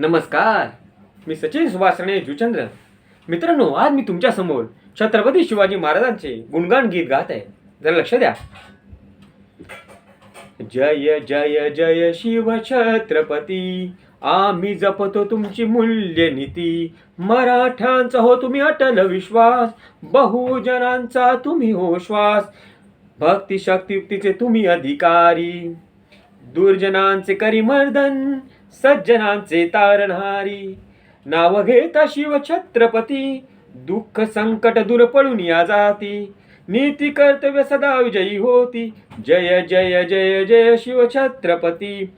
नमस्कार. मी सचिन सुभाषणे जुचंद्र. मित्रांनो आज मी तुमच्यासमोर छत्रपती शिवाजी महाराजांचे गुणगान गीत गात आहे. जरा लक्ष द्या. जय जय जय शिव छत्रपती. आम्ही जपतो तुमची मूल्य नीती. मराठ्यांचा हो तुम्ही अटल विश्वास. बहुजनांचा तुम्ही हो श्वास. भक्ती शक्तियुक्तीचे तुम्ही अधिकारी. दुर्जनांचे करी मर्दन सज्जनांचे तारणहारी. नाव घेता शिव छत्रपती. दुःख संकट दूर पळून या जाती. नीती कर्तव्य सदा विजयी होती. जय जय जय जय शिव छत्रपती.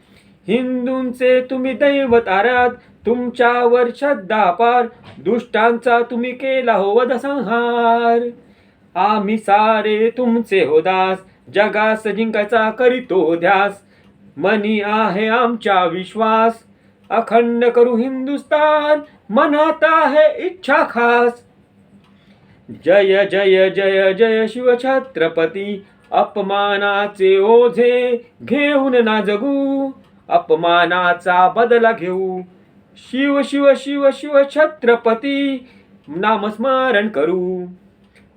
हिंदूंचे तुम्ही दैवत आराध. तुमच्यावर श्रद्धा पार. दुष्टांचा तुम्ही केला हो वध संहार. आम्ही सारे तुमचे हो दास. जगास जिंकायचा करीतो ध्यास. मनी आहे आमचा विश्वास. अखंड करू हिंदुस्तान मनात आहे इच्छा खास. जय जय जय जय शिव छत्रपती अपमानाचे ओझे घेऊन ना जगू. अपमानाचा बदला घेऊ. शिव शिव शिव शिव छत्रपती नामस्मरण करू.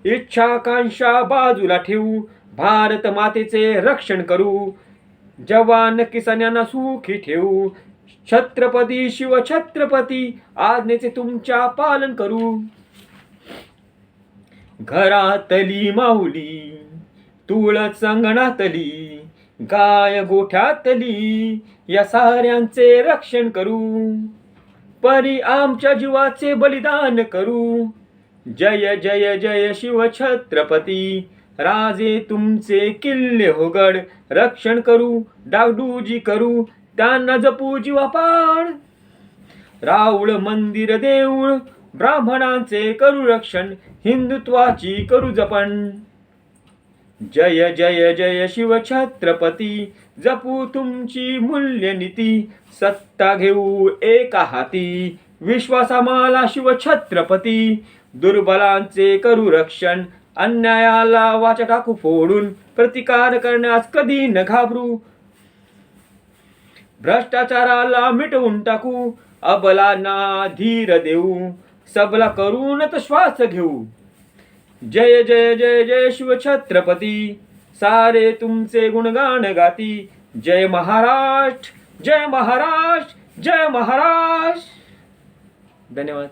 इच्छाकांक्षा बाजूला ठेवू भारत मातेचे रक्षण करू. जवान किसन्यांना सुखी ठेवू. छत्रपती शिव छत्रपती आज्ञेचे तुमच्या पालन करू. घरातली माऊली तुळस अंगणातली गाय गोठ्यातली या साऱ्यांचे रक्षण करू. परी आमच्या जीवाचे बलिदान करू. जय जय जय शिव छत्रपती राजे तुमचे किल्ले होगड रक्षण करू डागडूजी करू त्यांना जपू जीवापाड राऊळ मंदिर देऊळ ब्राह्मणांचे करू रक्षण हिंदुत्वाची करू जपण. जय जय जय शिव छत्रपती जपू तुमची मूल्यनीती सत्ता घेऊ एका हाती. विश्वासामाला शिव छत्रपती दुर्बलांचे करू रक्षण अन्यायाला वाचा टाकू फोडून प्रतिकार करण्यास कधी न घाबरू. भ्रष्टाचाराला मिटवून टाकू अबलांना धीर देऊ सबला करूनच श्वास घेऊ. जय जय जय जय शिव छत्रपती सारे तुमचे गुणगान गाती. जय महाराष्ट्र जय महाराष्ट्र जय महाराष्ट्र. धन्यवाद.